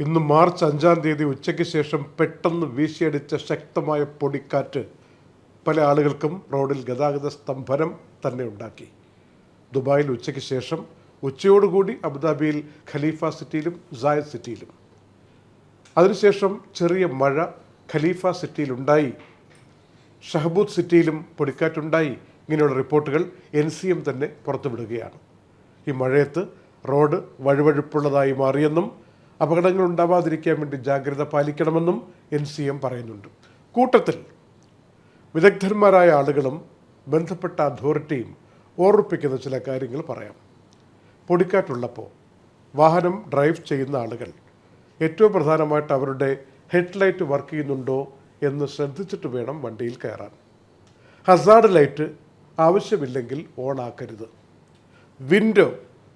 ഇന്ന് മാർച്ച് അഞ്ചാം തീയതി ഉച്ചയ്ക്ക് ശേഷം പെട്ടെന്ന് വീശിയടിച്ച ശക്തമായ പൊടിക്കാറ്റ് പല ആളുകൾക്കും റോഡിൽ ഗതാഗത സ്തംഭനം തന്നെ ഉണ്ടാക്കി. ദുബായിൽ ഉച്ചയ്ക്ക് ശേഷം ഉച്ചയോടുകൂടി അബുദാബിയിൽ ഖലീഫ സിറ്റിയിലും സായദ് സിറ്റിയിലും. അതിനുശേഷം ചെറിയ മഴ ഖലീഫ സിറ്റിയിലുണ്ടായി. ഷഹബൂദ് സിറ്റിയിലും പൊടിക്കാറ്റുണ്ടായി. ഇങ്ങനെയുള്ള റിപ്പോർട്ടുകൾ എൻ സി എം തന്നെ പുറത്തുവിടുകയാണ്. ഈ മഴയത്ത് റോഡ് വഴുവഴുപ്പുള്ളതായി മാറിയെന്നും അപകടങ്ങൾ ഉണ്ടാവാതിരിക്കാൻ വേണ്ടി ജാഗ്രത പാലിക്കണമെന്നും എൻ സി എം പറയുന്നുണ്ട്. കൂട്ടത്തിൽ വിദഗ്ധന്മാരായ ആളുകളും ബന്ധപ്പെട്ട അതോറിറ്റിയും ഓർമ്മിപ്പിക്കുന്ന ചില കാര്യങ്ങൾ പറയാം. പൊടിക്കാറ്റുള്ളപ്പോൾ വാഹനം ഡ്രൈവ് ചെയ്യുന്ന ആളുകൾ ഏറ്റവും പ്രധാനമായിട്ട് അവരുടെ ഹെഡ്ലൈറ്റ് വർക്ക് ചെയ്യുന്നുണ്ടോ എന്ന് ശ്രദ്ധിച്ചിട്ട് വേണം വണ്ടിയിൽ കയറാൻ. ഹസാർഡ് ലൈറ്റ് ആവശ്യമില്ലെങ്കിൽ ഓൺ ആക്കരുത്. വിൻഡോ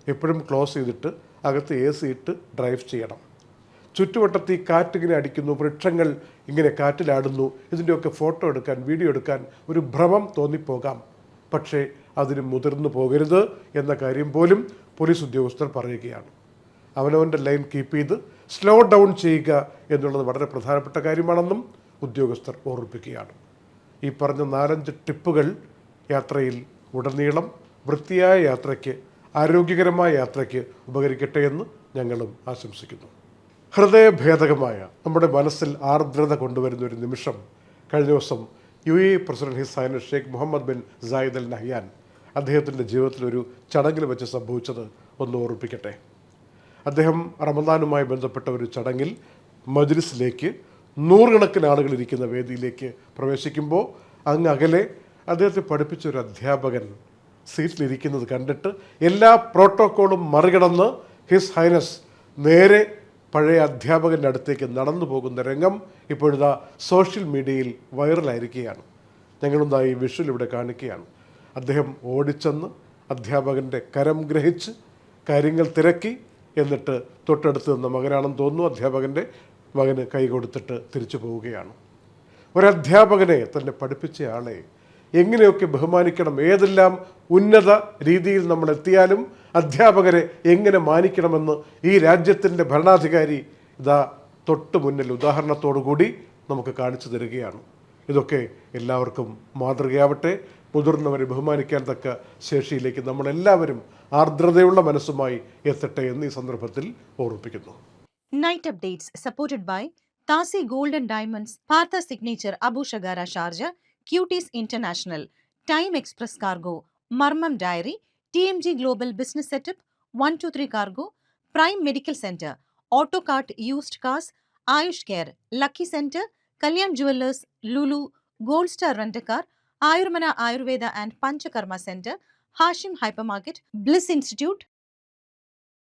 എപ്പോഴും ക്ലോസ് ചെയ്തിട്ട് അകത്ത് എ സി ഇട്ട് ഡ്രൈവ് ചെയ്യണം. ചുറ്റുവട്ടത്ത് ഈ കാറ്റിങ്ങനെ അടിക്കുന്നു വൃക്ഷങ്ങൾ ഇങ്ങനെ കാറ്റിലാടുന്നു ഇതിന്റെയൊക്കെ ഫോട്ടോ എടുക്കാൻ വീഡിയോ എടുക്കാൻ ഒരു ഭ്രമം തോന്നിപ്പോകാം. പക്ഷേ അതിന് മുതിർന്നു പോകരുത് എന്ന കാര്യം പോലും പോലീസ് ഉദ്യോഗസ്ഥർ പറയുകയാണ്. അവനവന്റെ ലൈൻ കീപ്പ് ചെയ്ത് സ്ലോ ഡൗൺ ചെയ്യുക എന്നുള്ളത് വളരെ പ്രധാനപ്പെട്ട കാര്യമാണെന്നും ഉദ്യോഗസ്ഥർ ഓർമ്മിപ്പിക്കുകയാണ്. ഈ പറഞ്ഞ നാലഞ്ച് ടിപ്പുകൾ യാത്രയിൽ ഉടനീളം വൃത്തിയായ യാത്രയ്ക്ക് ആരോഗ്യകരമായ യാത്രയ്ക്ക് ഉപകരിക്കട്ടെ എന്ന് ഞങ്ങളും ആശംസിക്കുന്നു. ഹൃദയഭേദകമായ നമ്മുടെ മനസ്സിൽ ആർദ്രത കൊണ്ടുവരുന്ന ഒരു നിമിഷം. കഴിഞ്ഞ ദിവസം U A president his highness Sheikh Mohammed bin Zayed Al Nahyan അദ്ദേഹത്തിന്റെ ജീവിതത്തിൽ ഒരു ചടങ്ങിൽ വെച്ച് സംഭവിച്ചത് ഒന്ന് ഓർപ്പിക്കട്ടെ അദ്ദേഹം റമദാനുമായി ബന്ധപ്പെട്ട ഒരു ചടങ്ങിൽ മജ്ലിസിലേക്ക് നൂറുകണക്കിന് ആളുകൾ ഇരിക്കുന്ന വേദിയിലേക്ക് പ്രവേശിക്കുമ്പോൾ അങ്ങ് അകലെ അദ്ദേഹത്തെ പഠിപ്പിച്ച ഒരു അധ്യാപകൻ സീറ്റിലിരിക്കുന്നത് കണ്ടിട്ട് എല്ലാ പ്രോട്ടോക്കോളും മറികടന്ന് ഹിസ് ഹൈനസ് നേരെ പഴയ അധ്യാപകന്റെ അടുത്തേക്ക് നടന്നു പോകുന്ന രംഗം ഇപ്പോഴത്തെ സോഷ്യൽ മീഡിയയിൽ വൈറലായിരിക്കുകയാണ്. ഞങ്ങളൊന്നാ ഈ വിഷ്വൽ ഇവിടെ കാണിക്കുകയാണ്. അദ്ദേഹം ഓടിച്ചെന്ന് അധ്യാപകന്റെ കരം ഗ്രഹിച്ച് കാര്യങ്ങൾ തിരക്കി എന്നിട്ട് തൊട്ടടുത്ത് നിന്ന മകനാണെന്ന് തോന്നുന്നു അധ്യാപകന്റെ മകന് കൈ കൊടുത്തിട്ട് തിരിച്ചു പോവുകയാണ്. ഒരധ്യാപകനെ തന്നെ പഠിപ്പിച്ച ആളെ എങ്ങനെയൊക്കെ ബഹുമാനിക്കണം ഏതെല്ലാം ഉന്നത രീതിയിൽ നമ്മൾ എത്തിയാലും അധ്യാപകരെ എങ്ങനെ മാനിക്കണമെന്ന് ഈ രാജ്യത്തിന്റെ ഭരണാധികാരി ഇതാ തൊട്ട് മുന്നിൽ ഉദാഹരണത്തോടു കൂടി നമുക്ക് കാണിച്ചു തരികയാണ്. ഇതൊക്കെ എല്ലാവർക്കും മാതൃകയാവട്ടെ. മുതിർന്നവരെ ബഹുമാനിക്കാൻ തക്ക ശേഷിയിലേക്ക് നമ്മളെല്ലാവരും ആർദ്രതയുള്ള മനസ്സുമായി എത്തട്ടെ എന്ന് ഈ സന്ദർഭത്തിൽ ഓർമ്മിപ്പിക്കുന്നു. Night updates supported by താസി golden diamonds Partha signature and Diamonds, cuties international time express cargo മർമ്മം dairy T M G global business setup one two three cargo prime medical centre auto cart used cars Ayush care lucky centre Kalyan jewellers Lulu gold star rent a car Ayurmana Ayurveda and Panchakarma centre Hashim hypermarket bliss institute